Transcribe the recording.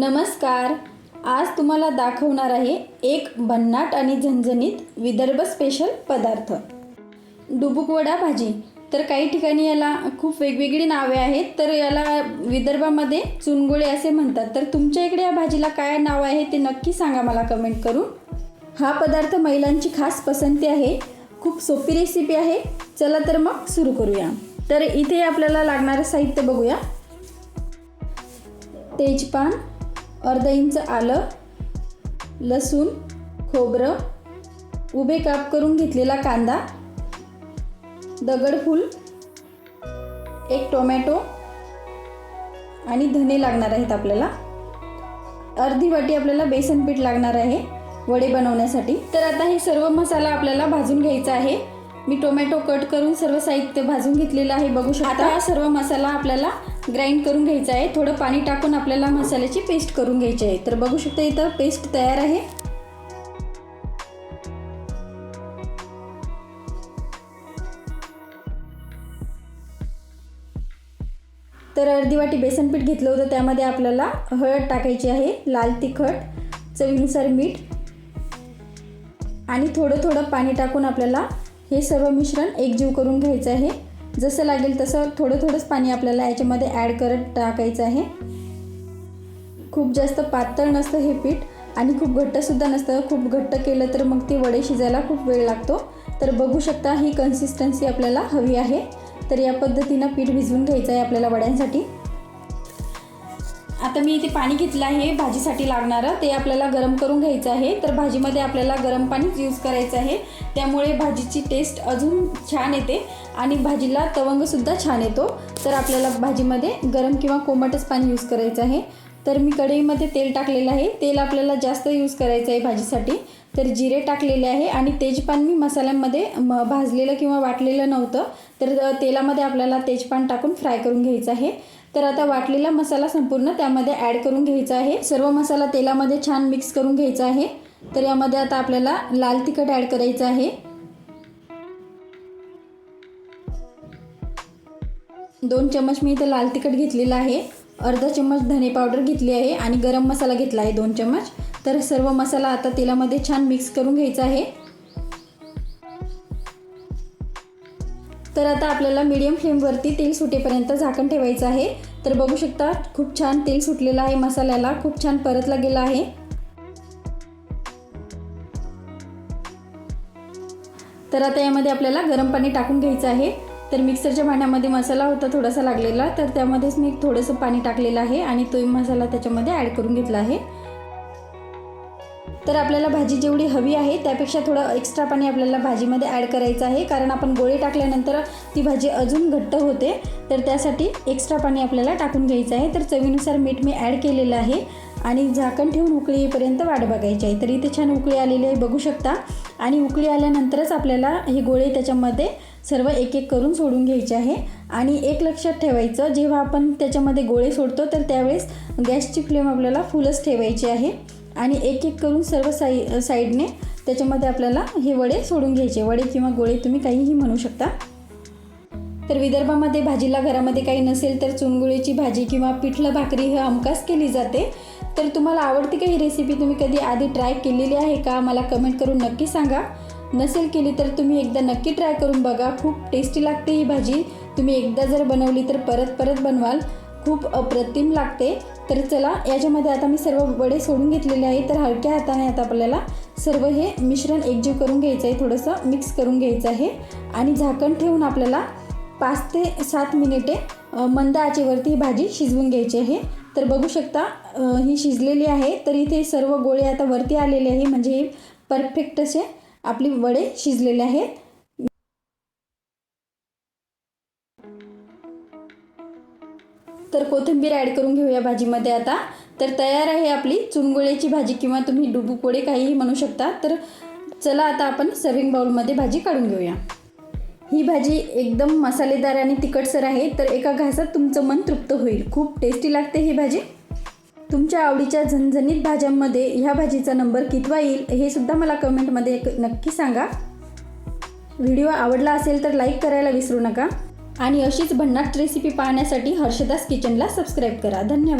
नमस्कार. आज तुम्हाला दाखवणार आहे एक भन्नाट आणि झणझणीत विदर्भ स्पेशल पदार्थ. डुबुक वडा भाजी. तर काही ठिकाणी याला खूप वेगवेगळी नावे आहेत तर याला विदर्भामध्ये चुनगुळे असे म्हणतात. तर तुमच्या इकडे या भाजीला काय नाव आहे ते नक्की सांगा मला कमेंट करून. हा पदार्थ महिलांची खास पसंती आहे. खूप सोपी रेसिपी आहे. चला तर मग सुरू करूया. तर इथे आपल्याला लागणारं साहित्य बघूया. तेजपान अर्ध इंच आलं लसूण खोबरं उभे काप करून घेतलेला कांदा दगडफूल एक टोमॅटो आणि धने लागणार आहेत आपल्याला. अर्धी वाटी आपल्याला बेसन पीठ लागणार आहे वडे बनवण्यासाठी. तर आता हे सर्व मसाला आपल्याला भाजून घ्यायचा आहे. मी टोमॅटो कट करून सर्व साहित्य भाजून घेतलेलं आहे. बघू शकता. आता हा सर्व मसाला आपल्याला ग्राइंड करून घ्यायचा आहे. थोडं पाणी टाकून आपल्याला मसाल्याची पेस्ट करून घ्यायची आहे. तर बघू शकता इथं पेस्ट तयार आहे. तर अर्धी वाटी बेसन पीठ घेतलं होतं. त्यामध्ये आपल्याला हळद टाकायची आहे. लाल तिखट चवीनुसार मीठ आणि थोडं थोडं पाणी टाकून आपल्याला हे सर्व मिश्रण एकजीव करून घ्यायचं आहे. जसं लागेल तसं थोडं थोडंच पाणी आपल्याला याच्यामध्ये ॲड करत टाकायचं आहे. खूप जास्त पातळ नसतं हे पीठ आणि खूप घट्टसुद्धा नसतं. खूप घट्ट केलं तर मग ते वडे शिजायला खूप वेळ लागतो. तर बघू शकता ही कन्सिस्टन्सी आपल्याला हवी आहे. तर या पद्धतीनं पीठ भिजवून घ्यायचं आहे आपल्याला वड्यांसाठी. आता मी इथे पाणी घेतलं आहे भाजीसाठी लागणारं. ते आपल्याला गरम करून घ्यायचं आहे. तर भाजीमध्ये आपल्याला गरम पाणीच यूज करायचं आहे. त्यामुळे भाजीची टेस्ट अजून छान येते आणि भाजीला तवंगसुद्धा छान येतो. तर आपल्याला भाजीमध्ये गरम किंवा कोमटच पाणी यूज करायचं आहे. तर मी कढईमध्ये तेल टाकलेलं आहे. तेल आपल्याला जास्त यूज करायचं आहे भाजीसाठी. तर जिरे टाकलेले आहे आणि तेजपान मी मसाल्यांमध्ये म भाजलेलं किंवा वाटलेलं नव्हतं. तर तेलामध्ये आपल्याला तेजपान टाकून फ्राय करून घ्यायचं आहे. तर आता वाटलेला मसाला संपूर्ण त्यामध्ये ॲड करून घ्यायचा आहे. सर्व मसाला तेलामध्ये छान मिक्स करून घ्यायचा आहे. तर यामध्ये आता आपल्याला लाल तिखट ॲड करायचं आहे. दोन चम्मच मी इथं लाल तिखट घेतलेलं आहे. अर्धा चम्मच धने पावडर घेतली आहे आणि गरम मसाला घेतला आहे दोन चम्मच. तर सर्व मसाला आता तेलामध्ये छान मिक्स करून घ्यायचा आहे. तर आता आपल्याला मीडियम फ्लेमवरती तेल सुटेपर्यंत झाकण ठेवायचं आहे. तर बघू शकता खूप छान तेल सुटलेलं आहे मसाल्याला. खूप छान परतला गेला आहे. तर आता यामध्ये आपल्याला गरम पाणी टाकून घ्यायचं आहे. तर मिक्सरच्या भांड्यामध्ये मसाला होता थोडासा लागलेला. तर त्यामध्येच मी थोडंसं पाणी टाकलेलं आहे आणि तो मसाला त्याच्यामध्ये ॲड करून घेतला आहे. तर आपल्याला भाजी जेवढी हवी आहे त्यापेक्षा थोडं एक्स्ट्रा पाणी आपल्याला भाजीमध्ये ॲड करायचं आहे. कारण आपण गोळे टाकल्यानंतर ती भाजी अजून घट्ट होते. तर त्यासाठी एक्स्ट्रा पाणी आपल्याला टाकून घ्यायचं आहे. तर चवीनुसार मीठ मी ॲड केलेलं आहे. आणि झाकण ठेवून उकळी येईपर्यंत वाट बघायची आहे. तर इथे छान उकळी आलेली आहे बघू शकता. आणि उकळी आल्यानंतरच आपल्याला हे गोळे त्याच्यामध्ये सर्व एक एक करून सोडून घ्यायचे आहे. आणि एक लक्षात ठेवायचं जेव्हा आपण त्याच्यामध्ये गोळे सोडतो तर त्यावेळेस गॅसची फ्लेम आपल्याला फुलच ठेवायची आहे. आणि एक एक करून सर्व साई साईडने त्याच्यामध्ये आपल्याला हे वडे सोडून घ्यायचे. वडे किंवा गोळे तुम्ही काहीही म्हणू शकता. तर विदर्भामध्ये भाजीला घरामध्ये काही नसेल तर चुनगुळीची भाजी किंवा पिठलं भाकरी हे हमखास केली जाते. तर तुम्हाला आवडती का ही रेसिपी तुम्ही कधी आधी ट्राय केलेली आहे का? मला कमेंट करून नक्की सांगा. नसेल केली तर तुम्ही एकदा नक्की ट्राय करून बघा. खूप टेस्टी लागते ही भाजी. तुम्ही एकदा जर बनवली तर परत परत बनवाल. खूप अप्रतिम लागते. तर चला याच्यामध्ये आता मी सर्व वडे सोडून घेतलेले आहे तर हलक्या हाताने आता आपल्याला सर्व हे मिश्रण एकजीव करून घ्यायचं आहे थोडंसं मिक्स करून घ्यायचं आहे. आणि झाकण ठेवून आपल्याला पाच ते सात मिनिटे मंद आचेवरती ही भाजी शिजवून घ्यायची आहे. तर बघू शकता ही शिजलेली आहे तर इथे सर्व गोळे आता वरती आलेले आहे म्हणजे परफेक्ट असे आपली वडे शिजलेले आहेत. तर कोथिंबीर ॲड करून घेऊया भाजीमध्ये आता. तर तयार आहे आपली चुनगुळ्याची भाजी किंवा तुम्ही डुबू पोळे काहीही म्हणू शकता. तर चला आता आपण सर्विंग बाउलमध्ये भाजी काढून घेऊया. ही भाजी एकदम मसालेदार आणि तिखटसर आहे तर एका घासात तुमचं मन तृप्त होईल. खूप टेस्टी लागते ही भाजी. तुमच्या आवडीच्या झणझणीत भाज्यांमध्ये ह्या भाजीचा नंबर कितवा येईल हे सुद्धा मला कमेंटमध्ये नक्की सांगा. व्हिडिओ आवडला असेल तर लाईक करायला विसरू नका. आणि अशीच भन्नाट रेसिपी पाहण्यासाठी हर्षदास किचनला सबस्क्राईब करा. धन्यवाद.